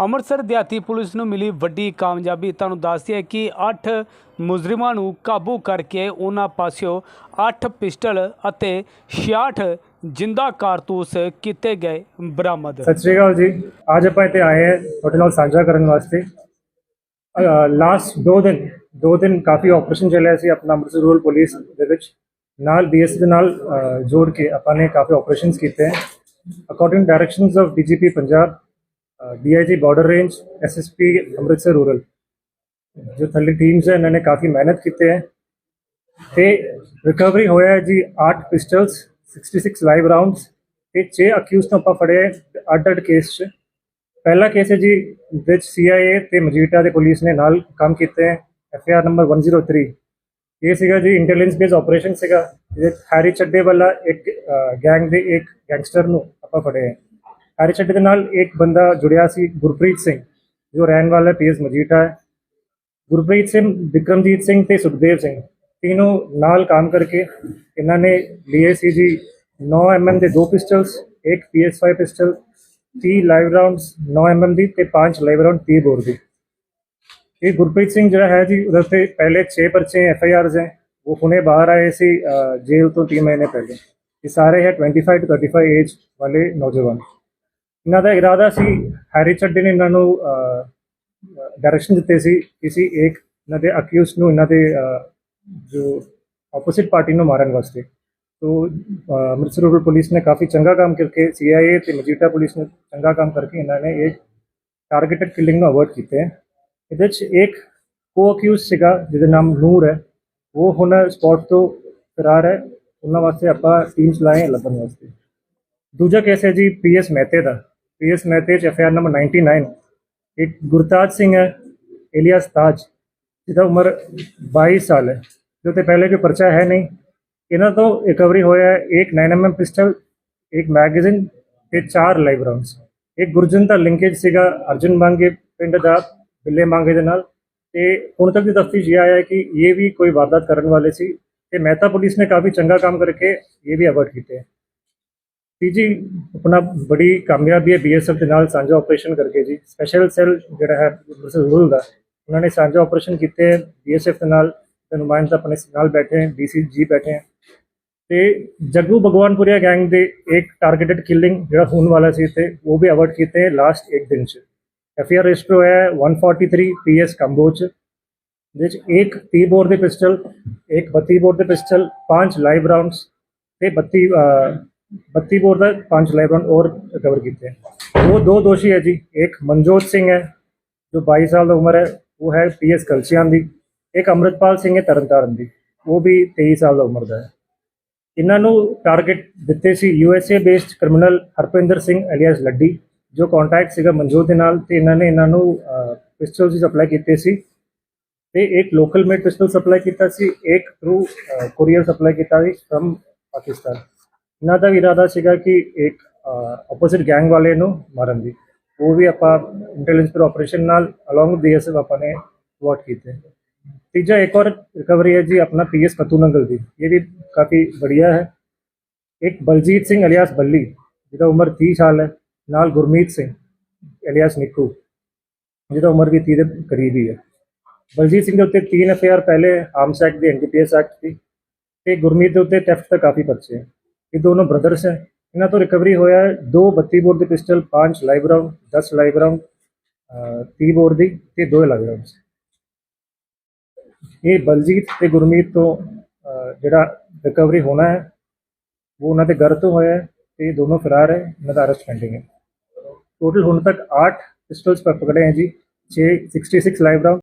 ਅੰਮ੍ਰਿਤਸਰ ਦਿਹਾਤੀ ਪੁਲਿਸ ਨੂੰ ਮਿਲੀ ਵੱਡੀ ਕਾਮਯਾਬੀ। ਤੁਹਾਨੂੰ ਦੱਸਦੀ ਹੈ ਕਿ 8 ਮੁਜਰਮਾਂ ਨੂੰ ਕਾਬੂ ਕਰਕੇ ਉਹਨਾਂ ਪਾਸਿਓਂ 8 ਪਿਸਟਲ ਅਤੇ 66 ਜਿੰਦਾ ਕਾਰਤੂਸ ਕੀਤੇ ਗਏ ਬਰਾਮਦ। ਸਤਿ ਸ਼੍ਰੀ ਅਕਾਲ ਜੀ। ਅੱਜ ਆਪਾਂ ਇੱਥੇ ਆਏ ਹਾਂ ਤੁਹਾਡੇ ਨਾਲ ਸਾਂਝਾ ਕਰਨ ਵਾਸਤੇ। ਲਾਸਟ 2 ਦਿਨ 2 ਦਿਨ ਕਾਫੀ ਆਪਰੇਸ਼ਨ ਚੱਲਿਆ ਸੀ ਆਪਣਾ ਅੰਮ੍ਰਿਤਸਰ ਰੂਰਲ ਪੁਲਿਸ ਦੇ ਵਿੱਚ। ਨਾਲ ਬੀਐਸ ਦੇ ਨਾਲ ਜੋੜ ਕੇ ਆਪਾਂ ਨੇ ਕਾਫੀ ਆਪਰੇਸ਼ਨਸ ਕੀਤੇ। ਹੈ according directions of DGP Punjab DIG border range SSP Amritsar rural ਜੋ ਥੱਲੇ ਟੀਮਸ ਹੈ ਇਹਨਾਂ ਨੇ ਕਾਫੀ ਮਿਹਨਤ ਕੀਤੀ ਹੈ ਤੇ ਰਿਕਵਰੀ ਹੋਇਆ ਹੈ ਜੀ 8 ਪਿਸਟਲਸ 66 ਲਾਈਵ ਰਾਉਂਡਸ ਤੇ 6 ਅਕਿਊਜ਼ ਤੋਂ ਆਪਾਂ ਫੜੇ ਅੱਡ ਅੱਡ ਕੇਸ 'ਚ ਪਹਿਲਾ ਕੇਸ ਹੈ ਜੀ ਵਿੱਚ ਸੀਆਈਏ ਤੇ ਮਜੀਠਾ ਦੇ ਪੁਲਿਸ ਨੇ ਨਾਲ ਕੰਮ ਕੀਤੇ ਹੈ ਐਫਆਰ ਨੰਬਰ 103 ਇਹ ਸੀਗਾ ਜੀ ਇੰਟੈਲੀਜੈਂਸ ਬੇਸ ਆਪਰੇਸ਼ਨ ਸੀਗਾ ਜਿਹਦੇ ਹੈਰੀ ਚੱਡੇ ਵਾਲਾ ਇੱਕ ਗੈਂਗ ਦੇ ਇੱਕ ਗੈਂਗਸਟਰ ਨੂੰ ਆਪਾਂ ਫੜੇ ਹੈ ਹੈਰੀ ਚੱਡੇ ਦੇ ਨਾਲ ਇੱਕ ਬੰਦਾ ਜੁੜਿਆ ਸੀ ਗੁਰਪ੍ਰੀਤ ਸਿੰਘ ਜੋ ਰਹਿਣ ਵਾਲਾ ਪੀਐਸ ਮਜੀਠਾ ਹੈ ਗੁਰਪ੍ਰੀਤ ਸਿੰਘ ਵਿਕਰਮਜੀਤ ਸਿੰਘ ਤੇ ਸੁਖਦੇਵ ਸਿੰਘ तीनों ਨਾਲ काम करके ਇਹਨਾਂ ਨੇ लिए ਸੀ ਜੀ 9 mm ਦੇ ਦੋ ਪਿਸਟਲਸ ਇੱਕ PS5 pistol 30 live rounds 9 mm ਦੀ ਤੇ 5 ਲਾਈਵ ਰਾਉਂਡ 30 ਬੋਰ ਦੀ ਇਹ ਗੁਰਪ੍ਰੀਤ ਸਿੰਘ ਜਿਹੜਾ ਹੈ ਜੀ ਉਹਦੇ ਤੇ ਪਹਿਲੇ 6 ਪਰਚੇ ਐਫ ਆਈ ਆਰਸ ਹੈ ਉਹ ਹੁਣੇ ਬਾਹਰ ਆਏ ਸੀ ਅਹ, ਜੇਲ੍ਹ ਤੋਂ 3 ਮਹੀਨੇ ਪਹਿਲੇ ਇਹ ਸਾਰੇ ਹੈ 25 ਟੂ 35 ਏਜ ਵਾਲੇ ਨੌਜਵਾਨ ਇਹਨਾਂ ਦਾ ਇਰਾਦਾ ਸੀ, ਹੈਰੀ ਚੱਡੇ ਨੇ ਇਹਨਾਂ ਨੂੰ ਡਾਇਰੈਕਸ਼ਨ ਦਿੱਤੇ ਸੀ ਕਿਸੇ ਇੱਕ ਇਹਨਾਂ ਦੇ ਅਕਿਊਜ਼ ਨੂੰ ਇਹਨਾਂ ਦੇ ਜੋ ਆਪੋਜ਼ਿਟ ਪਾਰਟੀ ਨੂੰ ਮਾਰਨ ਵਾਸਤੇ। ਤੋ ਅੰਮ੍ਰਿਤਸਰ ਰੂਰਲ ਪੁਲਿਸ ਨੇ ਕਾਫੀ ਚੰਗਾ ਕੰਮ ਕਰਕੇ ਸੀਆਈਏ ਤੇ ਮਜੀਠਾ ਪੁਲਿਸ ਨੇ ਚੰਗਾ ਕੰਮ ਕਰਕੇ ਇਹਨਾਂ ਨੇ ਇਹ ਟਾਰਗੇਟਡ ਕਿਲਿੰਗ ਨੂੰ ਅਵਰਟ ਕੀਤੇ। ਹੈ ਇਹਦੇ ਚ ਇੱਕ ਕੋ ਅਕਿਊਜ਼ ਸੀਗਾ, ਜਿਹਦਾ ਨਾਮ ਨੂਰ ਹੈ। ਉਹ ਹੁਣ ਸਪੌਟ ਤੋਂ ਫਰਾਰ ਹੈ। ਉਹਨਾਂ ਵਾਸਤੇ ਆਪਾਂ ਟੀਮ ਚਲਾਏ ਲੱਭਣ ਵਾਸਤੇ। ਦੂਜਾ ਕੇਸ ਹੈ ਜੀ ਪੀਐਸ ਮਹਿਤੇ ਦਾ। ਪੀਐਸ ਮਹਿਤੇ ਚ ਐਫਆਰ ਨੰਬਰ 99 ਇੱਕ ਗੁਰਤਾਜ ਸਿੰਘ ਹੈ ਇਲੀਆਸ ਤਾਜ, ਜਿਹਦਾ ਉਮਰ 22 ਸਾਲ ਹੈ, ਜੋ ਤੇ ਪਹਿਲੇ ਕੋਈ ਪਰਚਾ ਹੈ ਨਹੀਂ। ਇਹਨਾਂ ਤੋਂ ਰਿਕਵਰੀ ਹੋਇਆ ਹੈ ਇੱਕ 9mm ਪਿਸਟਲ, ਇੱਕ ਮੈਗਜ਼ੀਨ ਤੇ ਚਾਰ ਲਾਈਵ ਰਾਉਂਡਸ ਇੱਕ ਗੁਰਜਨ ਦਾ ਲਿੰਕੇਜ ਸੀਗਾ, ਅਰਜਨ ਮੰਗੇ ਪਿੰਡ ਦਾ, ਬਿੱਲੇ ਮੰਗੇ ਦੇ ਨਾਲ। ਤੇ ਹੁਣ ਤੱਕ ਦੀ ਤਫਤੀਸ਼ ਇਹ ਆਇਆ ਕਿ ਇਹ ਵੀ ਕੋਈ ਵਾਰਦਾਤ ਕਰਨ ਵਾਲੇ ਸੀ। ਤੇ ਮਹਿਤਾ ਪੁਲਿਸ ਨੇ ਕਾਫੀ ਚੰਗਾ ਕੰਮ ਕਰਕੇ ਇਹ ਵੀ ਅਵਰਟ ਕੀਤੇ ਹੈ। ਜੀ, ਆਪਣਾ ਬੜੀ ਕਾਮਯਾਬੀ ਹੈ ਬੀਐਸਐਫ ਦੇ ਨਾਲ ਸਾਂਝਾ ਆਪਰੇਸ਼ਨ ਕਰਕੇ ਜੀ। ਸਪੈਸ਼ਲ ਸੈੱਲ ਜਿਹੜਾ ਹੈ ਰੂਲ ਦਾ, ਉਹਨਾਂ ਨੇ ਸਾਂਝਾ ਆਪਰੇਸ਼ਨ ਕੀਤੇ ਹੈ। ਬੀਐਸਐਫ ਦੇ ਨਾਲ, ਤੇ ਨੁਮਾਇੰਦੇ ਆਪਣੇ ਨਾਲ ਬੈਠੇ ਹੈ ਡੀਸੀਜੀ ਬੈਠੇ ਹੈ। ਤੇ ਜੱਗੂ ਭਗਵਾਨਪੁਰੀਆ ਗੈਂਗ ਦੇ ਇੱਕ ਟਾਰਗੇਟਡ ਕਿਲਿੰਗ ਜਿਹੜਾ ਹੋਣ ਵਾਲਾ ਸੀ ਤੇ ਉਹ ਵੀ ਅਵਰਟ ਕੀਤੇ ਲਾਸਟ ਇੱਕ ਦਿਨ ਚ। ਐਫਆਰ ਰਜਿਸਟਰ ਹੋਇਆ ਹੈ 143 ਪੀਐਸ ਕੰਬੋਚ ਜਿਸ 'ਚ। ਇੱਕ 30 ਬੋਰ ਦੇ ਪਿਸਟਲ, ਇੱਕ 32 ਬੋਰ ਦੇ ਪਿਸਟਲ, ਪੰਜ ਲਾਈਵ ਰਾਉਂਡਸ ਤੇ 32 ਅਹ, 32 ਬੋਰ ਦਾ ਪੰਜ ਲਾਈਵ ਰਾਉਂਡ ਔਰ ਰਿਕਵਰ ਕੀਤੇ ਹੈ। ਉਹ ਦੋ ਦੋਸ਼ੀ ਹੈ ਜੀ। ਇੱਕ ਮਨਜੋਤ ਸਿੰਘ ਹੈ ਜੋ 22 ਸਾਲ ਦੀ ਉਮਰ ਹੈ। ਉਹ ਹੈ ਪੀਐਸ ਕਲਸੀਆਂ ਦੀ। ਇੱਕ ਅੰਮ੍ਰਿਤਪਾਲ ਸਿੰਘ ਹੈ ਤਰਨਤਾਰਨ ਦੀ। ਉਹ ਵੀ 23 ਸਾਲ ਦਾ ਉਮਰ ਦਾ ਹੈ। ਇਹਨਾਂ ਨੂੰ ਟਾਰਗੇਟ ਦਿੱਤੇ ਸੀ USA based criminal Harpinder Singh alias Laddi ਜੋ ਕੰਟੈਕਟ ਸੀਗਾ ਮਨਜੋਤ ਦੇ ਨਾਲ ਤੇ ਇਹਨਾਂ ਨੇ ਇਹਨਾਂ ਨੂੰ ਪਿਸਟਲਸ ਸਪਲਾਈ ਕੀਤੇ ਸੀ। ਤੇ ਇੱਕ ਲੋਕਲ ਮੇਡ ਪਿਸਟਲ ਸਪਲਾਈ ਕੀਤਾ ਸੀ। ਇੱਕ ਥਰੂ ਕੋਰੀਅਰ ਸਪਲਾਈ ਕੀਤਾ ਸੀ ਫਰਮ ਪਾਕਿਸਤਾਨ। ਇਹਨਾਂ ਦਾ ਵੀ ਇਰਾਦਾ ਸੀਗਾ ਕਿ ਇੱਕ ਆਪੋਜ਼ਿਟ ਗੈਂਗ ਵਾਲੇ ਨੂੰ ਮਾਰਨ ਦੀ ਉਹ ਵੀ ਆਪਾਂ ਇੰਟੈਲੀਜੈਂਸ ਪਰ ਆਪਰੇਸ਼ਨ ਨਾਲ ਅਲੋਂਗ ਬੀਐਸਐਫ ਆਪਾਂ ਨੇ ਵਾਟ ਕੀਤੇ ਤੀਜਾ ਇੱਕ और ਰਿਕਵਰੀ ਹੈ ਜੀ ਆਪਣਾ ਪੀਐਸ ਕਤੂਨੰਗਲ ਦੀ ਇਹ ਵੀ ਕਾਫੀ बढ़िया ਹੈ ਇੱਕ ਬਲਜੀਤ ਸਿੰਘ ਅਲਿਆਸ ਬੱਲੀ ਜਿਹਦਾ ਉਮਰ 30 ਸਾਲ ਹੈ ਨਾਲ ਗੁਰਮੀਤ ਸਿੰਘ ਅਲਿਆਸ ਨਿੱਕੂ ਜਿਹਦਾ ਉਮਰ ਵੀ 30 ਦੇ ਕਰੀਬ ਹੀ ਹੈ ਬਲਜੀਤ ਸਿੰਘ ਦੇ ਉੱਤੇ 3 ਐਫਆਰ ਪਹਿਲੇ ਆਰਮਸ ਐਕਟ ਦੇ ਐਨਡੀਪੀਐਸ ਐਕਟ ਦੀ ਤੇ ਗੁਰਮੀਤ ਦੇ ਉੱਤੇ ਥੈਫਟ ਦਾ ਕਾਫੀ ਪਰਚੇ ਹੈ ਇਹ ਦੋਨੋਂ ਬ੍ਰਦਰਸ ਹੈ ਇਹਨਾਂ ਤੋਂ ਰਿਕਵਰੀ ਹੋਇਆ ਹੈ ਦੋ 32 ਬੋਰ ਦੇ pistol 5 live round 10 live round 30 bore ਦੀ ਤੇ ਦੋ ਲਾਈਵ ਰਾਉਂਡ ਇਹ ਬਲਜੀਤ ਤੇ ਗੁਰਮੀਤ ਤੋਂ ਅਹ, ਜਿਹੜਾ ਰਿਕਵਰੀ ਹੋਣਾ ਹੈ ਉਹ ਉਹਨਾਂ ਦੇ ਘਰ ਤੋਂ ਹੋਇਆ ਹੈ ਤੇ ਇਹ ਦੋਨੋਂ ਫਰਾਰ ਹੈ ਇਹਨਾਂ ਦਾ ਅਰੈਸਟ ਪੈਂਡਿੰਗ ਹੈ ਟੋਟਲ ਹੁਣ ਤੱਕ 8 ਪਿਸਟਲਸ ਪਰ ਪਕੜੇ हैं जी 6 66 लाइव राउंड